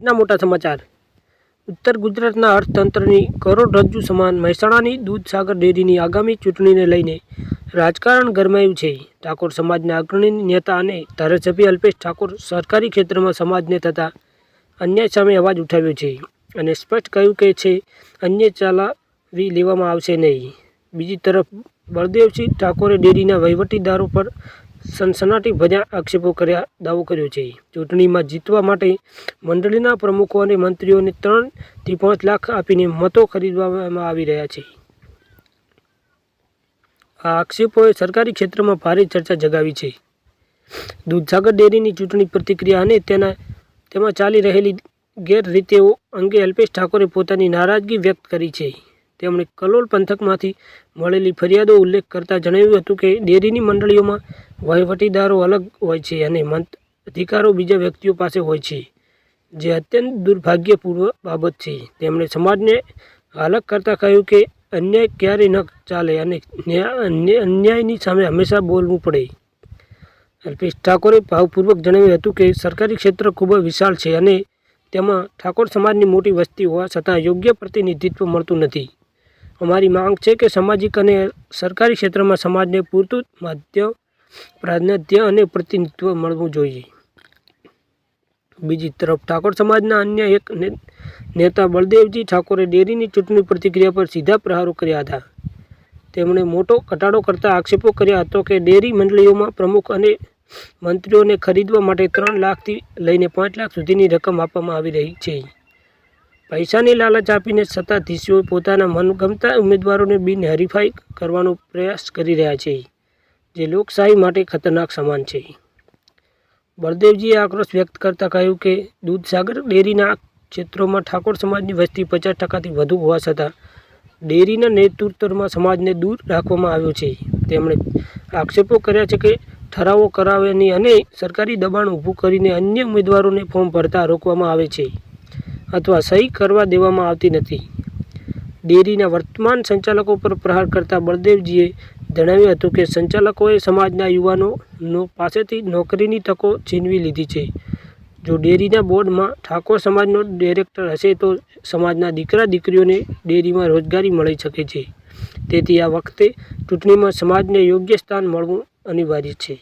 આજના મોટા સમાચાર. ઉત્તર ગુજરાતના અર્થતંત્રની કરોડરજ્જુ સમાન મહેસાણાની દૂધસાગર ડેરીની આગામી ચૂંટણીને લઈને રાજકારણ ગરમાયું છે. ઠાકોર સમાજના અગ્રણી નેતા અને ધારાસભ્ય અલ્પેશ ઠાકોર સરકારી ક્ષેત્રમાં સમાજને થતા અન્યાય સામે અવાજ ઉઠાવ્યો છે અને સ્પષ્ટ કહ્યું કે છે અન્ય ચલાવી લેવામાં આવશે નહીં. બીજી તરફ બળદેવસિંહ ઠાકોરે ડેરીના વહીવટીદારો પર સનસનાટી ભર્યા આક્ષેપો કર્યા, દાવો કર્યો છે. ચૂંટણીમાં જીતવા માટે મંડળીના પ્રમુખો અને મંત્રીઓને ત્રણથી પાંચ લાખ આપીને મતો ખરીદવામાં આવી રહ્યા છે. આ આક્ષેપોએ સરકારી ક્ષેત્રમાં ભારે ચર્ચા જગાવી છે. દૂધસાગર ડેરીની ચૂંટણી પ્રતિક્રિયા અને તેના, તેમાં ચાલી રહેલી ગેરરીતિઓ અંગે અલ્પેશ ઠાકોરે પોતાની નારાજગી વ્યક્ત કરી છે. તેમણે કલોલ પંથકમાંથી મળેલી ફરિયાદો ઉલ્લેખ કરતા જણાવ્યું હતું કે ડેરીની મંડળીઓમાં વહીવટીદારો અલગ હોય છે અને મંત અધિકારો બીજા વ્યક્તિઓ પાસે હોય છે, જે અત્યંત દુર્ભાગ્યપૂર્વ બાબત છે. તેમણે સમાજને અલગ કરતાં કહ્યું કે અન્યાય ક્યારેય ન ચાલે અને ન્યા- અન્યાયની સામે હંમેશા બોલવું પડે. અલ્પેશ ઠાકોરે ભાવપૂર્વક જણાવ્યું હતું કે સરકારી ક્ષેત્ર ખૂબ જ વિશાળ છે અને તેમાં ઠાકોર સમાજની મોટી વસ્તી હોવા છતાં યોગ્ય પ્રતિનિધિત્વ મળતું નથી. અમારી માંગ છે કે સામાજિક અને સરકારી ક્ષેત્રમાં સમાજને પૂરતું માધ્ય, પ્રાધાન્ય અને પ્રતિનિધિત્વ મળવું જોઈએ. બીજી તરફ, ઠાકોર સમાજના અન્ય એક નેતા બળદેવજી ઠાકોરે ડેરીની ચૂંટણી પ્રતિક્રિયા પર સીધા પ્રહારો કર્યા હતા. તેમણે મોટો ઘટાડો કરતા આક્ષેપો કર્યા હતો કે ડેરી મંડળીઓમાં પ્રમુખ અને મંત્રીઓને ખરીદવા માટે ત્રણ લાખથી લઈને પાંચ લાખ સુધીની રકમ આપવામાં આવી રહી છે. પૈસાની લાલચ આપીને સત્તાધીશીઓ પોતાના મનગમતા ઉમેદવારોને બિનહરીફાઈ કરવાનો પ્રયાસ કરી રહ્યા છે, જે લોકશાહી માટે ખતરનાક સમાન છે. બળદેવજીએ આક્રોશ વ્યક્ત કરતાં કહ્યું કે દૂધસાગર ડેરીના ક્ષેત્રોમાં ઠાકોર સમાજની વસ્તી પચાસ ટકાથી વધુ હોવા છતાં, ડેરીના નેતૃત્વમાં સમાજને દૂર રાખવામાં આવ્યો છે. તેમણે આક્ષેપો કર્યા છે કે, ઠરાવો કરાવવાની અને સરકારી દબાણ ઊભું કરીને અન્ય ઉમેદવારોને ફોર્મ ભરતા રોકવામાં આવે છે. અથવા સહી કરવા દેવામાં આવતી નથી. ડેરીના વર્તમાન સંચાલકો પર પ્રહાર કરતા બળદેવજીએ જણાવ્યું હતું કે સંચાલકોએ સમાજના યુવાનોનો પાસેથી નોકરીની તકો છીનવી લીધી છે. જો ડેરીના બોર્ડમાં ઠાકોર સમાજનો ડિરેક્ટર હશે તો સમાજના દીકરા દીકરીઓને ડેરીમાં રોજગારી મળી શકે છે. તેથી આ વખતે ચૂંટણીમાં સમાજને યોગ્ય સ્થાન મળવું અનિવાર્ય છે.